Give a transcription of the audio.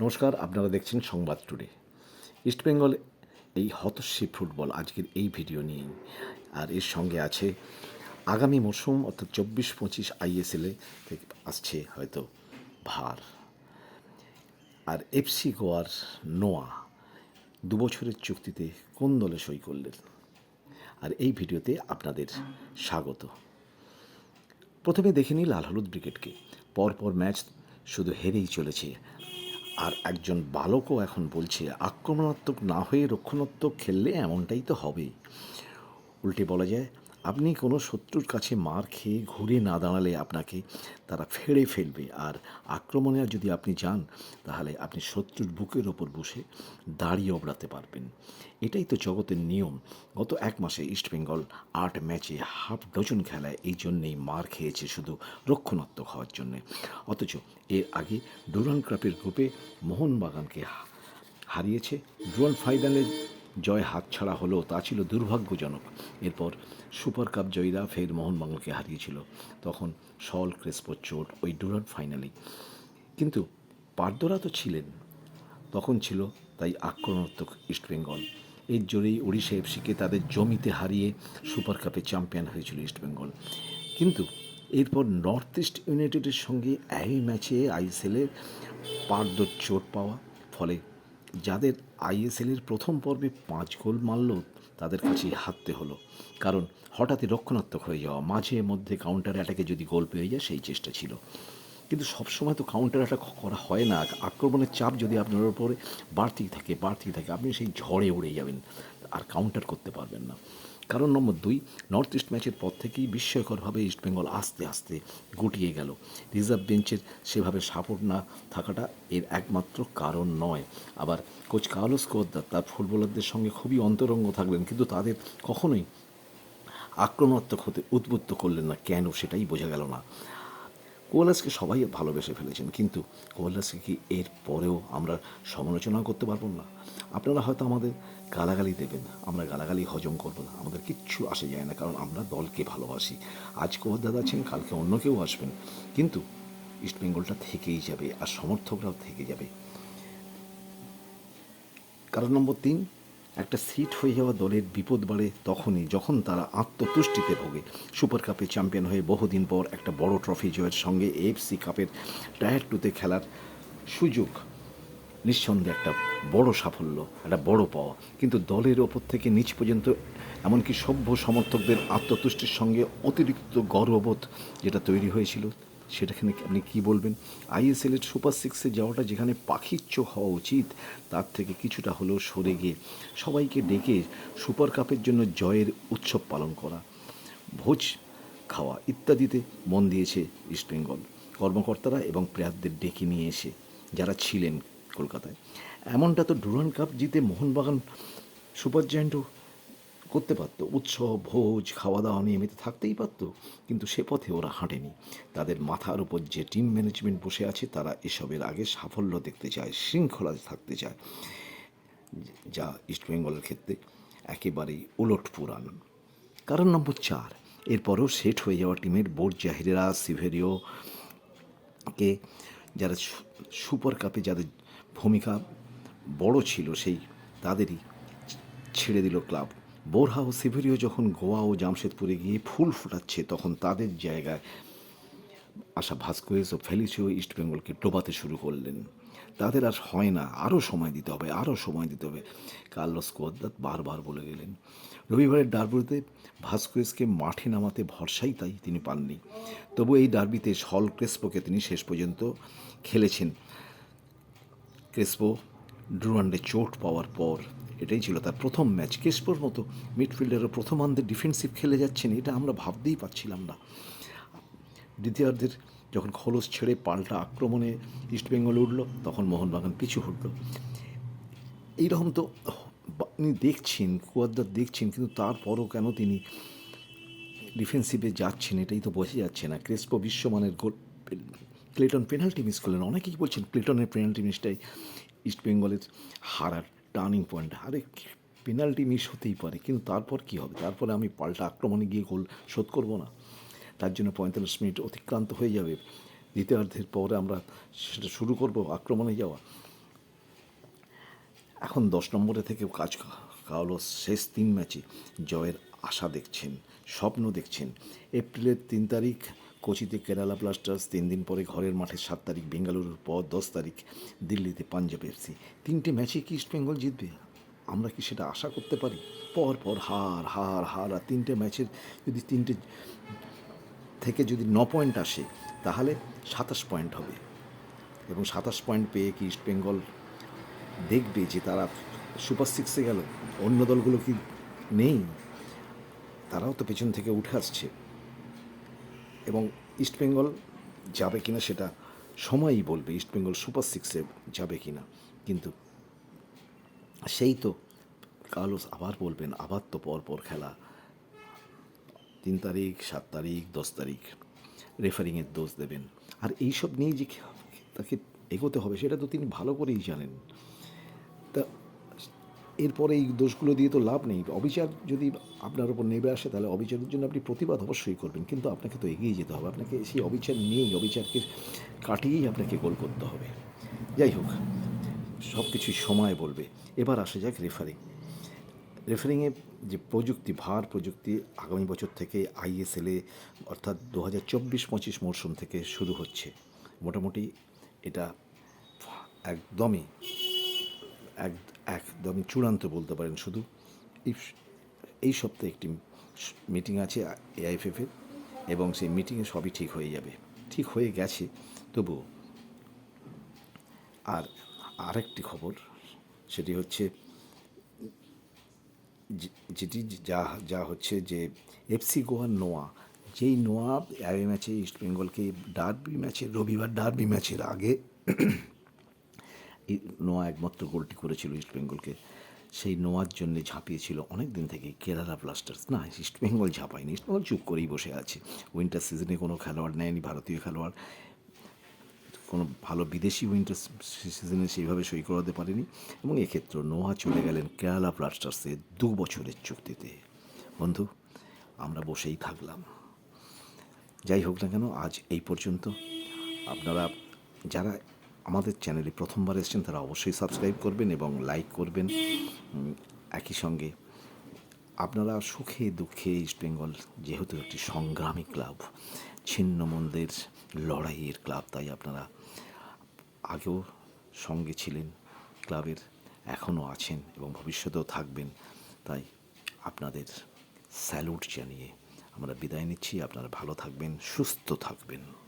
নমস্কার, আপনারা দেখছেন সংবাদ টুডে। ইস্টবেঙ্গল এই হতস্বী ফুটবল আজকের এই ভিডিও নিয়ে। আর এর সঙ্গে আছে আগামী মরশুম অর্থাৎ চব্বিশ পঁচিশ আইএসএলে আসছে হয়তো ভার। আর এফসি গোয়ার নোয়া দু বছরের চুক্তিতে কোন দলে সই করলেন? আর এই ভিডিওতে আপনাদের স্বাগত। প্রথমে দেখে নিই লাল হলুদ ব্রিগেডকে। পরপর ম্যাচ শুধু হেরেই চলেছে আর একজন বালকও এখন বলছে, আক্রমণাত্মক না হয়ে রক্ষণাত্মক খেললে এমনটাই তো হবে। উল্টে বলা যায় আপনি কোনো শত্রুর কাছে মার খেয়ে ঘুরে না দাঁড়ালে আপনাকে তারা ফেড়ে ফেলবে। আর আক্রমণে যদি আপনি যান, তাহলে আপনি শত্রুর বুকের ওপর বসে দাঁড়িয়ে ওবড়াতে পারবেন। এটাই তো জগতের নিয়ম। গত এক মাসে ইস্টবেঙ্গল আট ম্যাচে হাফ ডজন খেলায় এই জন্যেই মার খেয়েছে শুধু রক্ষণাত্মক হওয়ার জন্যে। অথচ এর আগে ডুরান কাপের গ্রুপে মোহনবাগানকে হারিয়েছে ডুরান ফাইনালে জয় হাতছাড়া হলো, তা ছিল দুর্ভাগ্যজনক। এরপর সুপার কাপ জয়ীরা ফের মোহনবাগানকে হারিয়েছিল। তখন সল ক্রেসপো চোট ওই ডুরান ফাইনালেই। কিন্তু পার্দরা তো ছিলেন। তখন ছিল তাই আক্রমণাত্মক ইস্টবেঙ্গল এর জোরেই ওড়িশা এফসিকে তাদের জমিতে হারিয়ে সুপার কাপে চ্যাম্পিয়ন হয়েছিল ইস্টবেঙ্গল কিন্তু এরপর নর্থ ইস্ট ইউনাইটেডের সঙ্গে এই ম্যাচে আইএসএলের পার্দর চোট পাওয়া, ফলে যাদের আইএসএলের প্রথম পর্বে পাঁচ গোল মারল, তাদের কাছেই হাততে হলো। কারণ হঠাৎই রক্ষণাত্মক হয়ে যাওয়া, মাঝে মধ্যে কাউন্টার অ্যাটাকে যদি গোল পেয়ে যায়, সেই চেষ্টা ছিল। কিন্তু সবসময় তো কাউন্টার অ্যাটাক করা হয় না। আক্রমণের চাপ যদি আপনার উপরে বাড়তেই থাকে বাড়তেই থাকে, আপনি সেই ঝড়ে উড়ে যাবেন। আর কাউন্টার করতে পারবেন না। কারণ নম্বর দুই নর্থ ইস্ট ম্যাচের পর থেকেই বিস্ময়করভাবে ইস্টবেঙ্গল আস্তে আস্তে গুটিয়ে গেল। রিজার্ভ বেঞ্চের সেভাবে সাপোর্ট না থাকাটা এর একমাত্র কারণ নয়। আবার কোচ কার্লোস কোদ্দার তার ফুটবলারদের সঙ্গে খুবই অন্তরঙ্গ থাকলেন, কিন্তু তাদের কখনোই আক্রমণাত্মক হতে উদ্বুদ্ধ করলেন না। কেন? সেটাই বোঝা গেল না। কোয়ালাসকে সবাই ভালোবেসে ফেলেছেন, কিন্তু কোয়ালাসকে কি এর পরেও আমরা সমালোচনা করতে পারব না? আপনারা হয়তো আমাদের গালাগালি দেবেন, আমরা গালাগালি হজম করব না, আমাদের কিচ্ছু আসে যায় না, কারণ আমরা দলকে ভালোবাসি। আজ কোয়ার দাদা আছেন, কালকে অন্য কেউ আসবেন, কিন্তু ইস্টবেঙ্গলটা থেকেই যাবে আর সমর্থকরাও থেকে যাবে। কারণ নম্বর তিন একটা সিট হয়ে যাওয়া দলের বিপদ বাড়ে তখনই, যখন তারা আত্মতুষ্টিতে ভোগে। সুপার কাপে চ্যাম্পিয়ন হয়ে বহুদিন পর একটা বড় ট্রফি জয়ের সঙ্গে এফসি কাপের টায়ার টুতে খেলার সুযোগ। নিঃসন্দেহে একটা বড় সাফল্য, একটা বড় পাওয়া। কিন্তু দলের ওপর থেকে নিচ পর্যন্ত এমনকি সভ্য সমর্থকদের আত্মতুষ্টির সঙ্গে অতিরিক্ত গর্ববোধ যেটা তৈরি হয়েছিল সেটাখানে আপনি কি বলবেন? আইএসএলের সুপার সিক্সে যাওয়াটা যেখানে পাখির চোখ হওয়া উচিত, তার থেকে কিছুটা হলেও সরে গিয়ে সবাইকে ডেকে সুপার কাপের জন্য জয়ের উৎসব পালন করা, ভোজ খাওয়া ইত্যাদিতে মন দিয়েছে ইস্টবেঙ্গল কর্মকর্তারা এবং প্লেয়ারদের ডেকে নিয়ে এসে যারা ছিলেন কলকাতায়। এমনটা তো ডুরান কাপ জিতে মোহনবাগান সুপার জায়েন্টও করতে পারতো। উৎসব, ভোজ খাওয়া দাওয়া নিয়মিত থাকতেই পারতো, কিন্তু সে পথে ওরা হাঁটেনি। তাদের মাথার উপর যে টিম ম্যানেজমেন্ট বসে আছে, তারা এসবের আগে সাফল্য দেখতে চায় শৃঙ্খলা থাকতে চায়। যা ইস্টবেঙ্গলের ক্ষেত্রে একেবারেই উলট পুরাণ। কারণ নম্বর চার, এরপরেও সেট হয়ে যাওয়া টিমের বোর্ড জাহিরেরা, সিভেরিও কে, যারা সুপার কাপে যাদের ভূমিকা বড় ছিল, সেই তাদেরই ছেড়ে দিল ক্লাব। বোরহা ও সিভেরিও যখন গোয়া ও জামশেদপুরে গিয়ে ফুল ফোটাচ্ছে, তখন তাদের জায়গায় আসা ভাস্কোয়েস ও ফেলিসিও ইস্টবেঙ্গলকে ডোবাতে শুরু করলেন। তাদের আর হয় না, আরও সময় দিতে হবে, আরও সময় দিতে হবে। কার্লোস কোয়াদ্দাত বারবার বলে গেলেন, রবিবারের ডার্বিতে ভাস্কোয়েসকে মাঠে নামাতে ভরসাই তাই তিনি পাননি। তবু এই ডার্বিতে সল ক্রেসপোকে তিনি শেষ পর্যন্ত খেলেছেন। ক্রেসপো ডুরান্ডে চোট পাওয়ার পর এটাই ছিল তার প্রথম ম্যাচ। ক্রেসপোর মতো মিডফিল্ডারও প্রথমার্ধে ডিফেন্সিভ খেলে যাচ্ছেন, এটা আমরা ভাবতেই পারছিলাম না। দ্বিতীয়ার্ধের যখন খলস ছেড়ে পাল্টা আক্রমণে ইস্টবেঙ্গল উঠল, তখন মোহনবাগান পিছু হটল। এইরকম তো আপনি দেখছেন, কুয়াদ্দার দেখছেন, কিন্তু তারপরও কেন তিনি ডিফেন্সিভে যাচ্ছেন, এটাই তো বোঝা যাচ্ছে না। ক্রেসপো বিশ্বমানের গোল, ক্লেটন পেনাল্টি মিস করলেন। অনেকেই বলছেন ক্লেটনের পেনাল্টি মিসটাই ইস্টবেঙ্গলের হারার টার্নিং পয়েন্ট আরে পেনাল্টি মিস হতেই পারে, কিন্তু তারপর কি হবে? তারপরে আমি পাল্টা আক্রমণে গিয়ে গোল শোধ করব না। তার জন্য পঁয়তাল্লিশ মিনিট অতিক্রান্ত হয়ে যাবে। দ্বিতীয়ার্ধের পরে আমরা সেটা শুরু করব আক্রমণে যাওয়া। এখন দশ নম্বরে থেকেও কাজ কালো শেষ তিন ম্যাচে জয়ের আশা দেখছেন, স্বপ্ন দেখছেন। এপ্রিলের তিন তারিখ কোচিতে কেরালা ব্লাস্টার্স তিন দিন পরে ঘরের মাঠে সাত তারিখ, বেঙ্গালুরুর পর দশ তারিখ, দিল্লিতে পাঞ্জাব এফসি তিনটে ম্যাচে কি ইস্টবেঙ্গল জিতবে? আমরা কি সেটা আশা করতে পারি? পর পর হার হার হার, আর তিনটে ম্যাচের যদি তিনটে থেকে যদি ন পয়েন্ট আসে, তাহলে সাতাশ পয়েন্ট হবে। এবং সাতাশ পয়েন্ট পেয়ে কি ইস্টবেঙ্গল দেখবে যে তারা সুপার সিক্সে গেল? অন্য দলগুলো কি নেই? তারাও তো পেছন থেকে উঠে আসছে। এবং ইস্টবেঙ্গল যাবে কিনা সেটা সময়ই বলবে। ইস্টবেঙ্গল সুপার সিক্সে যাবে কিনা। কিন্তু সেই তো কার্লোস আবার বলবেন, আবার তো পর পর খেলা। তিন তারিখ, সাত তারিখ, দশ তারিখ রেফারিংয়ের দোষ দেবেন। আর এইসব নিয়ে যে তাকে এগোতে হবে, সেটা তো তিনি ভালো করেই জানেন। তা এরপরে এই দোষগুলো দিয়ে তো লাভ নেই। অবিচার যদি আপনার উপর নেমে আসে, তাহলে অবিচারের জন্য আপনি প্রতিবাদ অবশ্যই করবেন। কিন্তু আপনাকে তো এগিয়ে যেতে হবে। আপনাকে সেই অবিচার নিয়েই অবিচারকে কাটিয়েই আপনাকে গোল করতে হবে। যাই হোক সব কিছুই সময় বলবে। এবার আসা যাক রেফারিং। রেফারিংয়ে যে প্রযুক্তি, ভার প্রযুক্তি আগামী বছর থেকে আইএসএলে অর্থাৎ দু হাজার চব্বিশ পঁচিশ মরশুম থেকে শুরু হচ্ছে। মোটামুটি এটা একদমই, এক একদমই চূড়ান্ত বলতে পারেন শুধু। এই সপ্তাহে একটি মিটিং আছে এআইএফএফের এবং সেই মিটিংয়ে সবই ঠিক হয়ে যাবে। ঠিক হয়ে গেছে তবুও আর আরেকটি খবর, সেটি হচ্ছে যেটি যা যা হচ্ছে যে, এফসি গোয়ার নোয়া, যেই নোয়া অ্যাওয়ে ম্যাচে ইস্টবেঙ্গলকে ডার্বি ম্যাচে, রবিবার ডার্বি ম্যাচের আগে নোয়া একমাত্র গোলটি করেছিল ইস্টবেঙ্গলকে সেই নোয়ার জন্যে ঝাঁপিয়েছিল অনেক দিন থেকে কেরালা ব্লাস্টার্স না ইস্টবেঙ্গল ঝাঁপায়নি। ইস্টবেঙ্গল চুপ করেই বসে আছে। উইন্টার সিজনে কোনো খেলোয়াড় নেয়নি, ভারতীয় খেলোয়াড়। কোনো ভালো বিদেশি উইন্টার সিজনে সেইভাবে সই করাতে পারেনি। এবং এক্ষেত্রে নোয়া চলে গেলেন কেরালা ব্লাস্টার্সে দু বছরের চুক্তিতে। বন্ধু, আমরা বসেই থাকলাম। যাই হোক না কেন, আজ এই পর্যন্ত। আপনারা যারা আমাদের চ্যানেলে প্রথমবার এসেছেন, তারা অবশ্যই সাবস্ক্রাইব করবেন এবং লাইক করবেন। একই সঙ্গে আপনারা সুখে দুঃখে ইস্টবেঙ্গল যেহেতু একটি সংগ্রামী ক্লাব, ছিন্নমন্দের লড়াইয়ের ক্লাব, তাই আপনারা আগেও সঙ্গে ছিলেন, ক্লাবের এখনও আছেন এবং ভবিষ্যতেও থাকবেন। তাই আপনাদের স্যালুট জানিয়ে আমরা বিদায় নিচ্ছি। আপনারা ভালো থাকবেন, সুস্থ থাকবেন।